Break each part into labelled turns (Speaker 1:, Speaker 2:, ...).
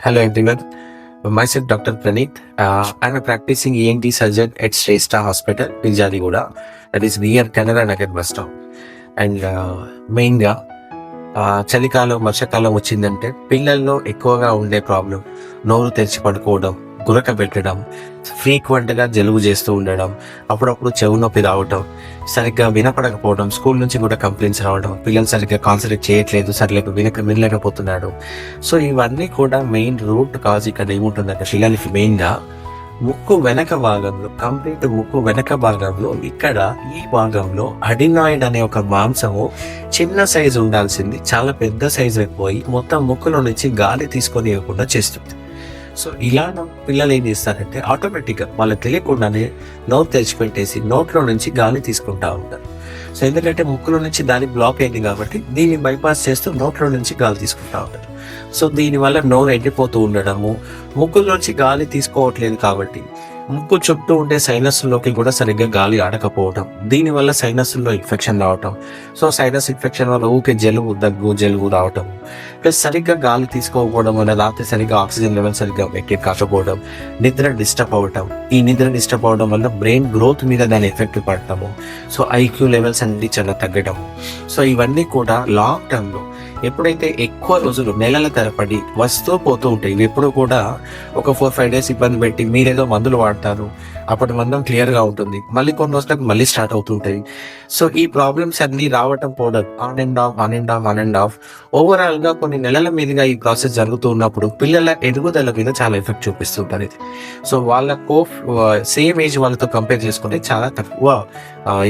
Speaker 1: Hello everyone. Myself Dr. Praneeth. Uh, I'm a practicing ENT surgeon at Shrestha Hospital, Pinjadiguda. That is near Canara Nagar bus stop. And మెయిన్గా చలికాలం వర్షాకాలం వచ్చిందంటే పిల్లల్లో ఎక్కువగా ఉండే problem నోరు తెరిచి పడుకోవడం గురకబెట్టడం ఫ్రీక్వెంట్గా జలుబు చేస్తూ ఉండడం అప్పుడప్పుడు చెవు నొప్పి రావడం సరిగ్గా వినపడకపోవడం స్కూల్ నుంచి కూడా కంప్లైంట్స్ రావడం పిల్లలు సరిగ్గా కాన్సన్ట్రేట్ చేయట్లేదు సరిగ్గా వినక వినలేకపోతున్నాడు సో ఇవన్నీ కూడా మెయిన్ రూట్ కాజ్ ఇక్కడ ఏముంటుందంటే పిల్లలకి మెయిన్గా ముక్కు వెనక భాగంలో కంప్లీట్ ముక్కు వెనక భాగంలో ఇక్కడ ఈ భాగంలో అడినాయిడ్ అనే ఒక మాంసము చిన్న సైజు ఉండాల్సింది చాలా పెద్ద సైజు అయిపోయి మొత్తం ముక్కులో నుంచి గాలి తీసుకొని ఇవ్వకుండా చేస్తుంది. సో ఇలా పిల్లలు ఏం చేస్తారంటే ఆటోమేటిక్గా వాళ్ళకి తెలియకుండానే నోట్ తెరిచిపెట్టేసి నోట్లో నుంచి గాలి తీసుకుంటా ఉంటారు. సో ఎందుకంటే ముక్కులో నుంచి దాని బ్లాక్ అయింది కాబట్టి దీన్ని బైపాస్ చేస్తూ నోట్లో నుంచి గాలి తీసుకుంటా ఉంటారు. సో దీనివల్ల నోరు ఎండిపోతూ ఉండడము ముక్కులోంచి గాలి తీసుకోవట్లేదు కాబట్టి ముక్కు చుట్టూ ఉండే సైనస్లోకి కూడా సరిగ్గా గాలి ఆడకపోవడం దీనివల్ల సైనస్లో ఇన్ఫెక్షన్ రావటం. సో సైనస్ ఇన్ఫెక్షన్ వల్ల ఊకే జలుబు దగ్గు జలుబు రావటం. ప్లస్ సరిగ్గా గాలి తీసుకోకపోవడం వల్ల రాత్రి సరిగ్గా ఆక్సిజన్ లెవెల్ సరిగ్గా మెయింటైన్ కాకపోవడం నిద్ర డిస్టర్బ్ అవ్వటం. ఈ నిద్ర డిస్టర్బ్ అవ్వడం వల్ల బ్రెయిన్ గ్రోత్ మీద దాని ఎఫెక్ట్ పడటము. సో ఐక్యూ లెవెల్స్ అన్ని చాలా తగ్గడం సో ఇవన్నీ కూడా లాంగ్ టర్మ్లో ఎప్పుడైతే ఎక్కువ రోజులు నెలల తరబడి వస్తూ పోతూ ఉంటాయి ఎప్పుడు కూడా ఒక ఫోర్ ఫైవ్ డేస్ ఇబ్బంది పెట్టి మీరేదో మందులు వాడతారు అప్పటి మందం క్లియర్గా ఉంటుంది. మళ్ళీ కొన్ని రోజులకు మళ్ళీ స్టార్ట్ అవుతుంటాయి సో ఈ ప్రాబ్లమ్స్ అన్ని రావటం పోవడం on and off on and off on and off ఓవరాల్గా కొన్ని నెలల మీదుగా ఈ ప్రాసెస్ జరుగుతూ ఉన్నప్పుడు పిల్లల ఎదుగుదల మీద చాలా ఎఫెక్ట్ చూపిస్తుంటారు ఇది. సో వాళ్ళ కో సేమ్ ఏజ్ వాళ్ళతో కంపేర్ చేసుకుంటే చాలా తక్కువ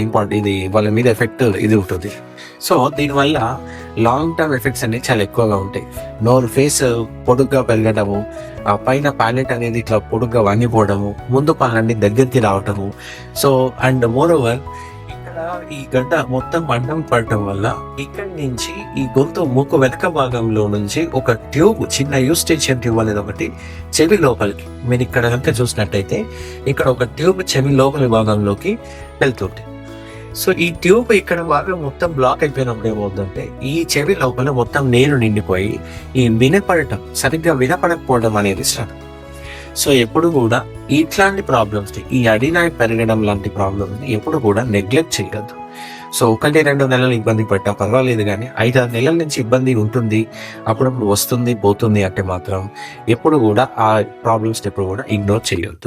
Speaker 1: ఇంపార్టెంట్ ఇది వాళ్ళ మీద ఎఫెక్ట్ ఇది ఉంటుంది. సో దీనివల్ల లాంగ్ టర్మ్ ఎఫెక్ట్స్ అనేవి చాలా ఎక్కువగా ఉంటాయి. నోరు ఫేస్ పొడుగ్గా పెరగడము ఆ పైన ప్యాలెట్ అనేది ఇట్లా పొడుగ్గా వంగిపోవడము ముందు పళ్ళన్ని దగ్గరికి రావటము. సో అండ్ మోర్ ఓవర్ ఇక్కడ ఈ గడ్డ మొత్తం అడ్డం పడటం వల్ల ఇక్కడి నుంచి ఈ గొంతు ముక్కు వెనక భాగంలో నుంచి ఒక ట్యూబ్ చిన్న యూస్టేషన్ ట్యూబ్ అనేది ఒకటి చెవి లోపలికి మీరు ఇక్కడ కనుక చూసినట్టయితే ఇక్కడ ఒక ట్యూబ్ చెవి లోపలి భాగంలోకి వెళ్తుంది సో ఈ ట్యూబ్ ఇక్కడ బాగా మొత్తం బ్లాక్ అయిపోయినప్పుడు ఏమవుతుందంటే ఈ చెవి లోపల మొత్తం నీరు నిండిపోయి ఈ వినపడటం సరిగ్గా వినపడకపోవడం అనేది స్టార్ట్ సో ఎప్పుడు కూడా ఇట్లాంటి ప్రాబ్లమ్స్ ఈ అడినాయి పెరగడం లాంటి ప్రాబ్లమ్స్ ఎప్పుడు కూడా నెగ్లెక్ట్ చేయొద్దు. సో ఒకటి రెండు నెలలు ఇబ్బంది పెట్టా పర్వాలేదు కానీ ఐదు ఆరు నెలల నుంచి ఇబ్బంది ఉంటుంది అప్పుడప్పుడు వస్తుంది పోతుంది అంటే మాత్రం ఎప్పుడు కూడా ఆ ప్రాబ్లమ్స్ ఎప్పుడు కూడా ఇగ్నోర్ చేయొద్దు.